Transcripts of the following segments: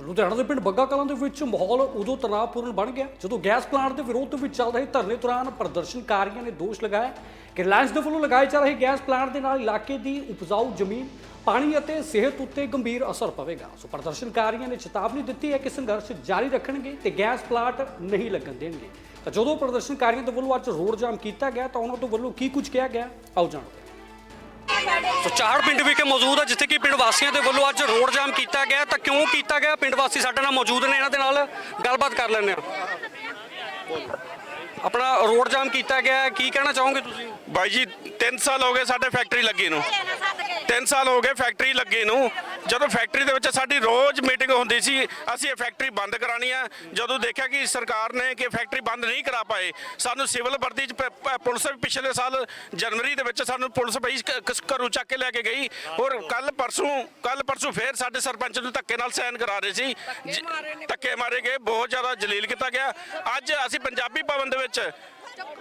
ਲੁਧਿਆਣਾ ਦੇ ਪਿੰਡ ਬੱਗਾ ਕਲਾਂ ਦੇ ਵਿੱਚ ਮਾਹੌਲ ਉਦੋਂ ਤਣਾਅਪੂਰਨ ਬਣ ਗਿਆ। ਜਦੋਂ ਗੈਸ ਪਲਾਂਟ ਦੇ ਵਿਰੋਧ ਦੇ ਵਿੱਚ ਚੱਲ ਰਹੇ ਧਰਨੇ ਦੌਰਾਨ ਪ੍ਰਦਰਸ਼ਨਕਾਰੀਆਂ ਨੇ ਦੋਸ਼ ਲਗਾਇਆ ਕਿ ਰਿਲਾਇੰਸ ਦੇ ਵੱਲੋਂ ਲਗਾਏ ਜਾ ਰਹੇ ਗੈਸ ਪਲਾਂਟ ਦੇ ਨਾਲ ਇਲਾਕੇ ਦੀ ਉਪਜਾਊ ਜ਼ਮੀਨ, ਪਾਣੀ ਅਤੇ ਸਿਹਤ ਉੱਤੇ ਗੰਭੀਰ ਅਸਰ ਪਵੇਗਾ। ਸੋ ਪ੍ਰਦਰਸ਼ਨਕਾਰੀਆਂ ਨੇ ਚੇਤਾਵਨੀ ਦਿੱਤੀ ਹੈ ਕਿ ਸੰਘਰਸ਼ ਜਾਰੀ ਰੱਖਣਗੇ ਤੇ ਗੈਸ ਪਲਾਂਟ ਨਹੀਂ ਲੱਗਣ ਦੇਣਗੇ। ਤਾਂ ਜਦੋਂ ਪ੍ਰਦਰਸ਼ਨਕਾਰੀਆਂ ਦੇ ਵੱਲੋਂ ਅੱਜ ਰੋਡ ਜਾਮ ਕੀਤਾ ਗਿਆ ਤਾਂ ਉਹਨਾਂ ਤੋਂ ਵੱਲੋਂ ਕੀ ਕੁਝ ਕਿਹਾ ਗਿਆ? ਆਓ ਜਾਣਦੇ ਸੋ ਚਾਰ ਪਿੰਡ ਵਿਖੇ ਮੌਜੂਦ ਹੈ ਜਿੱਥੇ ਕਿ ਪਿੰਡ ਵਾਸੀਆਂ ਦੇ ਵੱਲੋਂ ਅੱਜ ਰੋਡ ਜਾਮ ਕੀਤਾ ਗਿਆ। ਤਾਂ ਕਿਉਂ ਕੀਤਾ ਗਿਆ? ਪਿੰਡ ਵਾਸੀ ਸਾਡੇ ਨਾਲ ਮੌਜੂਦ ਨੇ, ਇਹਨਾਂ ਦੇ ਨਾਲ ਗੱਲਬਾਤ ਕਰ ਲੈਂਦੇ ਆ ਆਪਣਾ ਰੋਡ ਜਾਮ ਕੀਤਾ ਗਿਆ ਕੀ ਕਹਿਣਾ ਚਾਹੋਗੇ ਤੁਸੀਂ? ਬਾਈ ਜੀ 3 ਸਾਲ ਹੋ ਗਏ ਸਾਡੇ ਫੈਕਟਰੀ ਲੱਗੀ ਨੂੰ। 3 ਸਾਲ ਹੋ ਗਏ ਫੈਕਟਰੀ ਲੱਗੀ ਨੂੰ। ਜਦੋਂ ਫੈਕਟਰੀ ਦੇ ਵਿੱਚ ਸਾਡੀ ਰੋਜ਼ ਮੀਟਿੰਗ ਹੁੰਦੀ ਸੀ ਅਸੀਂ ਇਹ ਫੈਕਟਰੀ ਬੰਦ ਕਰਾਣੀ ਆ। ਜਦੋਂ ਦੇਖਿਆ ਕਿ ਸਰਕਾਰ ਨੇ ਕਿ ਫੈਕਟਰੀ ਬੰਦ ਨਹੀਂ ਕਰਾ ਪਾਏ ਸਾਨੂੰ ਸਿਵਲ ਵਰਦੀ ਚ ਪੁਲਿਸ ਵੀ ਪਿਛਲੇ ਸਾਲ ਜਨਵਰੀ ਦੇ ਵਿੱਚ ਸਾਨੂੰ ਪੁਲਿਸ ਕ- ਘਰੋਂ ਚੱਕ ਕੇ ਲੈ ਕੇ ਗਈ। ਔਰ ਕੱਲ ਪਰਸੋਂ ਕੱਲ ਪਰਸੋਂ ਫੇਰ ਸਾਡੇ ਸਰਪੰਚ ਨੂੰ ਧੱਕੇ ਨਾਲ ਸਾਈਨ ਕਰਾ ਰਹੇ ਸੀ। ਧੱਕੇ ਮਾਰੇ ਗਏ ਬਹੁਤ ਜ਼ਿਆਦਾ ਜਲੀਲ ਕੀਤਾ ਗਿਆ। ਅੱਜ ਅਸੀਂ ਪੰਜਾਬੀ ਭਵਨ ਦੇ ਵਿੱਚ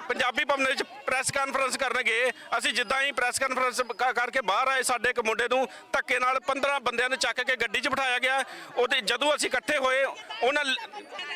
ਪੰਜਾਬੀ ਭਵਨ ਵਿੱਚ ਪ੍ਰੈਸ ਕਾਨਫਰੰਸ ਕਰਨ ਗਏ ਅਸੀਂ ਜਿੱਦਾਂ ਹੀ ਪ੍ਰੈਸ ਕਾਨਫਰੰਸ ਕ- ਕਰਕੇ ਬਾਹਰ ਆਏ, ਸਾਡੇ ਇੱਕ ਮੁੰਡੇ ਨੂੰ ਧੱਕੇ ਨਾਲ 15 ਬੰਦਿਆਂ ਨੂੰ ਚੱਕ ਕੇ ਗੱਡੀ 'ਚ ਬਿਠਾਇਆ ਗਿਆ। ਉਹਦੇ ਜਦੋਂ ਅਸੀਂ ਇਕੱਠੇ ਹੋਏ, ਉਹਨਾਂ ਲ-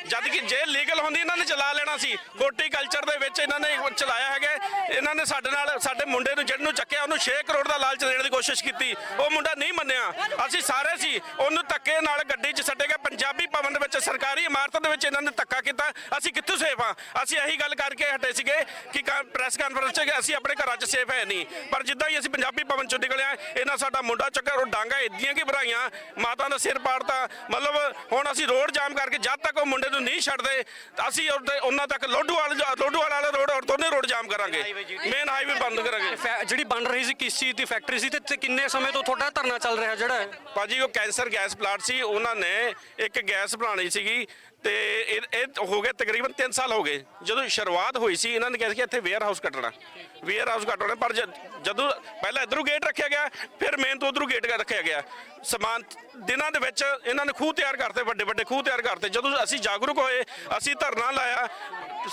ਜਦ ਕਿ ਜੇ ਲੀਗਲ ਹੁੰਦੀ, ਇਹਨਾਂ ਨੇ ਚਲਾ ਲੈਣਾ ਸੀ। ਹੋਰਟੀਕਲਚਰ ਦੇ ਵਿੱਚ ਇਹਨਾਂ ਨੇ ਚਲਾਇਆ ਹੈਗਾ। ਇਹਨਾਂ ਨੇ ਸਾਡੇ ਨਾਲ, ਸਾਡੇ ਮੁੰਡੇ ਨੂੰ ਜਿਹਨੂੰ ਚੱਕਿਆ, ਉਹਨੂੰ 6 ਕਰੋੜ ਦਾ ਲਾਲਚ ਦੇਣ ਦੀ ਕੋਸ਼ਿਸ਼ ਕੀਤੀ। ਉਹ ਮੁੰਡਾ ਨਹੀਂ ਮੰਨਿਆ। ਅਸੀਂ ਸਾਰੇ ਸੀ, ਉਹਨੂੰ ਧੱਕੇ ਨਾਲ ਗੱਡੀ 'ਚ ਛੱਡੇ ਗਏ। ਪੰਜਾਬੀ ਭਵਨ ਦੇ ਵਿੱਚ ਸਰਕਾਰੀ ਇਮਾਰਤ ਦੇ ਵਿੱਚ ਇਹਨਾਂ ਨੇ ਧੱਕਾ ਕੀਤਾ। ਅਸੀਂ ਕਿੱਥੋਂ ਸੇਫ ਆ? ਅਸੀਂ ਇਹੀ ਗੱਲ ਕਰਕੇ ਹਟੇ ਸੀਗੇ ਕਿ ਪ੍ਰੈਸ ਕਾਨਫਰੰਸ 'ਚ ਅਸੀਂ ਆਪਣੇ ਘਰਾਂ 'ਚ ਸੇਫ ਹੈ ਨਹੀਂ। ਪਰ ਜਿੱਦਾਂ ਹੀ ਅਸੀਂ ਪੰਜਾਬੀ ਭਵਨ 'ਚੋਂ ਨਿਕਲਿਆ ਇਹਨਾਂ ਸਾਡਾ ਮੁੰਡਾ ਚੱਕਰ ਉਹ ਡਾਂਗਾ ਇਦੀਆਂ ਕੀ ਭਰਾਈਆਂ ਮਾਤਾ ਦਾ ਸਿਰ ਪਾੜਤਾ। ਮਤਲਬ ਹੁਣ ਅਸੀਂ ਰੋਡ ਜਾਮ ਕਰਕੇ ਜਦ ਤੱਕ ਉਹ ਮੁੰਡੇ ਨੂੰ ਨਹੀਂ ਛੱਡਦੇ ਅਸੀਂ ਉਹਨਾਂ ਤੱਕ ਲੋਡੂਵਾਲ ਲੋਡੂਵਾਲ ਵਾਲਾ ਰੋਡ ਔਰ ਦੋਨੇ ਰੋਡ ਜਾਮ ਕਰਾਂਗੇ। ਮੇਨ ਹਾਈਵੇ ਬੰਦ ਕਰਾਂਗੇ। ਜਿਹੜੀ ਬਣ ਰਹੀ ਸੀ ਕਿਸ ਚੀਜ਼ ਦੀ ਫੈਕਟਰੀ ਸੀ ਤੇ ਕਿੰਨੇ ਸਮੇਂ ਤੋਂ ਤੁਹਾਡਾ ਧਰਨਾ ਚੱਲ ਰਿਹਾ ਜਿਹੜਾ? ਭਾਜੀ ਉਹ ਕੈਂਸਰ ਗੈਸ ਪਲਾਂਟ ਸੀ। ਉਹਨਾਂ ਨੇ ਇੱਕ ਗੈਸ ਬਣਾਉਣੀ ਸੀਗੀ। ਤੇ ਇਹ ਇਹ ਹੋ ਗਏ ਤਕਰੀਬਨ 3 ਸਾਲ ਹੋ ਗਏ। ਜਦੋਂ ਸ਼ੁਰੂਆਤ ਹੋਈ ਸੀ, ਇਹਨਾਂ ਨੇ ਕਿਹਾ ਸੀ ਕਿ ਇੱਥੇ ਵੇਅਰ ਹਾਊਸ ਕੱਟਣਾ। ਵੇਅਰ ਹਾਊਸ ਕੱਟਣਾ ਪਰ ਜਦ- ਜਦੋਂ ਪਹਿਲਾਂ ਇਧਰੋਂ ਗੇਟ ਰੱਖਿਆ ਗਿਆ, ਫਿਰ ਮੇਨ ਤੋਂ ਉਧਰੋਂ ਗੇਟ ਰੱਖਿਆ ਗਿਆ। ਸਮਾਨ ਦਿਨਾਂ ਦੇ ਵਿੱਚ ਇਹਨਾਂ ਨੇ ਖੂਹ ਤਿਆਰ ਕਰਤੇ ਵੱਡੇ ਵੱਡੇ ਖੂਹ ਤਿਆਰ ਕਰਤੇ। ਜਦੋਂ ਅਸੀਂ ਜਾਗਰੂਕ ਹੋਏ, ਅਸੀਂ ਧਰਨਾ ਲਾਇਆ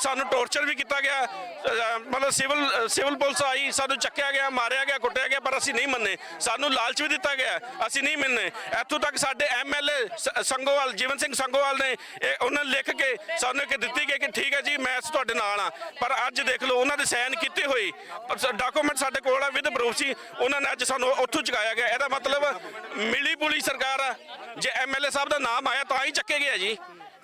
ਸਾਨੂੰ ਟੌਰਚਰ ਵੀ ਕੀਤਾ ਗਿਆ ਮਤਲਬ ਸਿਵਲ ਸਿਵਲ ਪੁਲਿਸ ਆਈ, ਸਾਨੂੰ ਚੱਕਿਆ ਗਿਆ, ਮਾਰਿਆ ਗਿਆ, ਕੁੱਟਿਆ ਗਿਆ, ਪਰ ਅਸੀਂ ਨਹੀਂ ਮੰਨੇ। ਸਾਨੂੰ ਲਾਲਚ ਵੀ ਦਿੱਤਾ ਗਿਆ, ਅਸੀਂ ਨਹੀਂ ਮੰਨੇ। ਇੱਥੋਂ ਤੱਕ ਸਾਡੇ ਐਮਐਲਏ ਸੰਗੋਵਾਲ, ਜੀਵਨ ਸਿੰਘ ਸੰਗੋਵਾਲ ਨੇ, ਇਹ ਉਹਨਾਂ ਲਿਖ ਕੇ, ਸਾਨੂੰ ਇੱਕ ਦਿੱਤੀ ਗਈ ਕਿ ਠੀਕ ਹੈ ਜੀ, ਮੈਂ ਤੁਹਾਡੇ ਨਾਲ ਆ ਪਰ ਅੱਜ ਦੇਖ ਲਓ, ਉਹਨਾਂ ਦੇ ਸਾਈਨ ਕੀਤੇ ਹੋਏ ਡਾਕੂਮੈਂਟ ਸਾਡੇ ਕੋਲ ਆ, ਵਿਦ ਪ੍ਰੂਫ ਸੀ, ਉਹਨਾਂ ਨੇ ਅੱਜ ਸਾਨੂੰ ਉੱਥੋਂ ਚੁਕਾਇਆ ਗਿਆ। ਇਹਦਾ ਮਤਲਬ ਮਿਲੀ ਪੁਲੀ ਸਰਕਾਰ ਆ। ਜੇ ਐਮਐਲਏ ਸਾਹਿਬ ਦਾ ਨਾਮ ਆਇਆ, ਤਾਂ ਹੀ ਚੱਕੇ ਗਿਆ ਜੀ।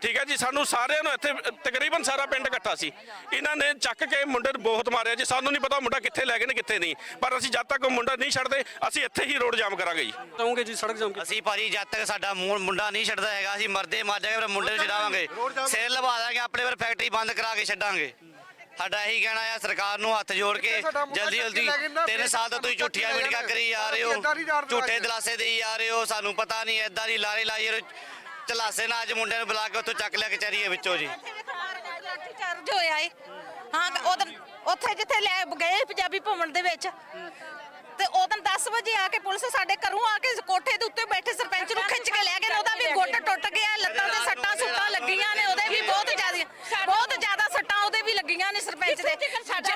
ਠੀਕ ਹੈ ਜੀ ਸਾਨੂੰ ਸਾਰਿਆਂ ਨੂੰ ਇੱਥੇ ਤਕਰੀਬਨ ਸਾਰਾ ਪਿੰਡ ਇਕੱਠਾ ਸੀ। ਇਹਨਾਂ ਨੇ ਚੱਕ ਕੇ ਮੁੰਡੇ ਨੂੰ ਬਹੁਤ ਮਾਰਿਆ ਜੀ। ਸਾਨੂੰ ਨਹੀਂ ਪਤਾ ਮੁੰਡਾ ਕਿੱਥੇ ਲੈ ਗਏ ਨੇ ਕਿੱਥੇ ਨਹੀਂ। ਪਰ ਅਸੀਂ ਜਦ ਤੱਕ ਉਹ ਮੁੰਡਾ ਨਹੀਂ ਛੱਡਦੇ ਅਸੀਂ ਇੱਥੇ ਹੀ ਰੋਡ ਜਾਮ ਕਰਾਂਗੇ ਜੀ। ਚਾਹੋਗੇ ਜੀ ਸੜਕ ਜਾਮ ਅਸੀਂ ਭਾਜੀ ਜਦ ਤੱਕ ਸਾਡਾ ਮੂੰਹ- ਮੁੰਡਾ ਨਹੀਂ ਛੱਡਦਾ ਹੈਗਾ ਅਸੀਂ ਮਰਦੇ ਮਰ ਜਾਗੇ ਪਰ ਮੁੰਡੇ ਨੂੰ ਛਡਾਵਾਂਗੇ। ਸਿਰ ਲਵਾ ਦਾਂਗੇ ਆਪਣੇ ਪਰ ਫੈਕਟਰੀ ਬੰਦ ਕਰਾ ਕੇ ਛੱਡਾਂਗੇ। ਸਾਡਾ ਇਹੀ ਕਹਿਣਾ ਆ ਸਰਕਾਰ ਨੂੰ ਹੱਥ ਜੋੜ ਕੇ ਜਲਦੀ ਜਲਦੀ ਤਿੰਨ ਸਾਲ ਤੋਂ ਤੁਸੀਂ ਝੂਠੀਆਂ ਮੀਟਿੰਗਾਂ ਕਰੀ ਜਾ ਰਹੇ ਹੋ ਝੂਠੇ ਦਿਲਾਸੇ ਦੇਈ ਜਾ ਰਹੇ ਹੋ ਸਾਨੂੰ ਪਤਾ ਨਹੀਂ ਐਦਾਂ ਦੀ ਲਾਰੇ ਲਾਈ ਰਹੇ ਹੋ। ਚਲਾਸੇ ਨਾਲ ਅੱਜ ਮੁੰਡਿਆਂ ਨੂੰ ਬੁਲਾ ਕੇ ਉੱਥੋਂ ਚੱਕ ਲਿਆ ਕਚਹਿਰੀਏ ਵਿੱਚੋਂ ਜੀ। ਚਾਰਜ ਹੋਇਆ ਏ। ਹਾਂ ਉਦੋਂ ਉੱਥੇ ਜਿੱਥੇ ਲੈ ਗਏ ਪੰਜਾਬੀ ਭਵਨ ਦੇ ਵਿੱਚ। ਤੇ ਉਦੋਂ 10 ਵਜੇ ਆ ਕੇ ਪੁਲਿਸ ਸਾਡੇ ਘਰੋਂ ਆ ਕੇ ਕੋਠੇ ਦੇ ਉੱਤੇ ਬੈਠੇ ਸਰਪੰਚ ਨੂੰ ਖਿੱਚ ਕੇ ਲੈ ਗਏ ਉਹਦਾ ਵੀ ਗੋਡਾ ਟੁੱਟ ਗਿਆ ਲੱਤਾਂ ਤੇ ਸੱਟਾਂ ਸੁੱਟਾਂ ਲੱਗੀਆਂ ਨੇ ਉਹਦੇ ਵੀ ਬਹੁਤ ਜ਼ਿਆਦਾ ਬਹੁਤ ਜ਼ਿਆਦਾ ਸੱਟਾਂ ਉਹਦੇ ਵੀ ਲੱਗੀਆਂ ਨੇ ਸਰਪੰਚ ਦੇ। ਸਾਡਾ